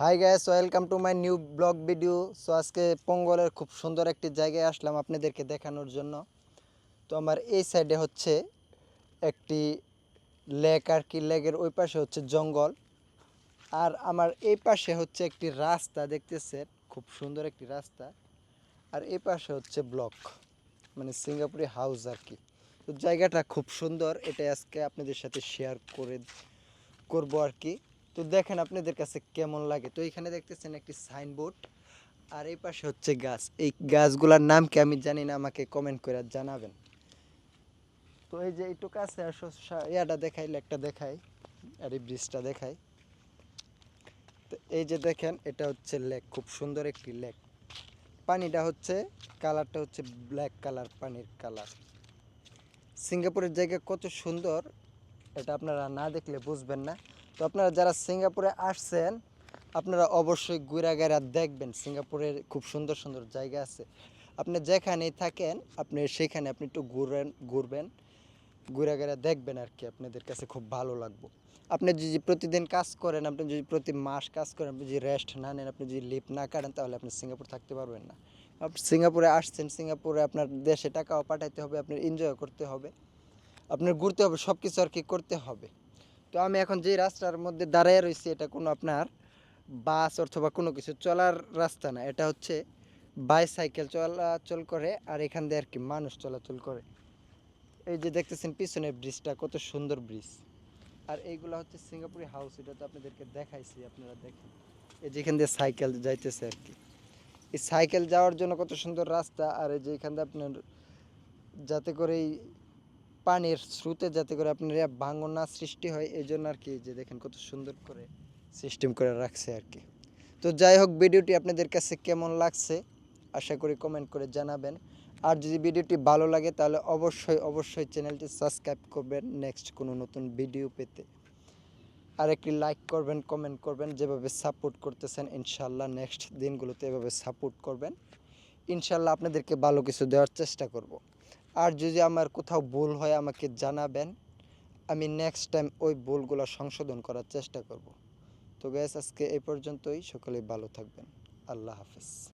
Hi guys welcome to my new blog video so আজকে পঙ্গলের খুব সুন্দর একটি জায়গায় আসলাম আপনাদেরকে দেখানোর জন্য। তো আমার এই সাইডে হচ্ছে একটি লেক আর কি লেকের ওই পাশে হচ্ছে জঙ্গল। আর আমার এই পাশে হচ্ছে একটি রাস্তা, দেখতেছেন? খুব সুন্দর একটি রাস্তা। আর এই পাশে হচ্ছে ব্লক মানে সিঙ্গাপুরি হাউস আর কি। তো জায়গাটা খুব সুন্দর এটা আজকে আপনাদের সাথে শেয়ার করে, করব আর কি। তো দেখেন আপনাদের কাছে কেমন লাগে? তো এখানে দেখতেছেন একটি সাইনবোর্ড, আর এই পাশে হচ্ছে গাছ। এই গাছগুলোর নাম কি আমি জানি না, আমাকে কমেন্ট করে জানাবেন। তো এই যে একটু আছে ইয়াটা দেখাই লেকটা দেখাই, আর এই ব্রিজটা দেখাই। তো এই যে দেখেন, এটা হচ্ছে লেক খুব সুন্দর একটি লেক পানিটা হচ্ছে কালারটা হচ্ছে ব্ল্যাক কালার পানির কালার সিঙ্গাপুরের জায়গা কত সুন্দর এটা আপনারা না দেখলে বুঝবেন না। তো আপনারা যারা সিঙ্গাপুরে আসছেন, আপনারা অবশ্যই গেরা দেখবেন, সিঙ্গাপুরের খুব সুন্দর সুন্দর জায়গা আছে। আপনি যেখানেই থাকেন, আপনি সেখানে আপনি একটু ঘুরেন, ঘুরবেন, ঘুরে দেখবেন আর কি, আপনাদের কাছে খুব ভালো লাগবে। আপনি যদি প্রতিদিন কাজ করেন, আপনি যদি প্রতি মাস কাজ করেন, আপনি যদি রেস্ট না নেন, আপনি যদি লিভ না কাটেন, তাহলে আপনি সিঙ্গাপুর থাকতে পারবেন না। সিঙ্গাপুরে আসছেন, সিঙ্গাপুরে আপনার দেশে টাকাও পাঠাইতে হবে, আপনার এনজয় করতে হবে। আপনার ঘুরতে হবে সব কিছু আর কি করতে হবে। তো আমি এখন যে রাস্তার মধ্যে দাঁড়িয়ে রয়েছি এটা কোনো আপনার বাস অথবা কোনো কিছু চলার রাস্তা না, এটা হচ্ছে বাইসাইকেল চলাচল করে আর এখান দিয়ে আর কি মানুষ চলাচল করে। এই যে দেখতেছেন পিছনের ব্রিজটা কত সুন্দর ব্রিজ আর এইগুলো হচ্ছে সিঙ্গাপুরি হাউস এটা তো আপনাদেরকে দেখাইছি, আপনারা দেখেন। এই যেখান দিয়ে সাইকেল যাইতেছে আর কি। এই সাইকেল যাওয়ার জন্য কত সুন্দর রাস্তা, আর এই যে এখান দিয়ে আপনার যাতে করে এই পানির স্রোতে যাতে করে আপনার ভাঙন না সৃষ্টি হয়, এই জন্য আর কি যে দেখেন কত সুন্দর করে সিস্টেম করে রাখছে আর কি। তো যাই হোক, ভিডিওটি আপনাদের কাছে কেমন লাগছে আশা করি কমেন্ট করে জানাবেন। আর যদি ভিডিওটি ভালো লাগে, তাহলে অবশ্যই অবশ্যই চ্যানেলটি সাবস্ক্রাইব করবেন নেক্সট কোনো নতুন ভিডিও পেতে। আর একটি লাইক করবেন কমেন্ট করবেন, যেভাবে সাপোর্ট করতেছেন, ইনশাল্লাহ নেক্সট দিনগুলোতে এভাবে সাপোর্ট করবেন। ইনশাল্লাহ আপনাদেরকে ভালো কিছু দেওয়ার চেষ্টা করব। আর যদি আমার কোথাও ভুল হয়, আমাকে জানাবেন। আমি নেক্সট টাইম ওই ভুলগুলো সংশোধন করার চেষ্টা করব। তো গ্যাস আজকে এই পর্যন্তই। সকলে ভালো থাকবেন। আল্লাহ হাফেজ।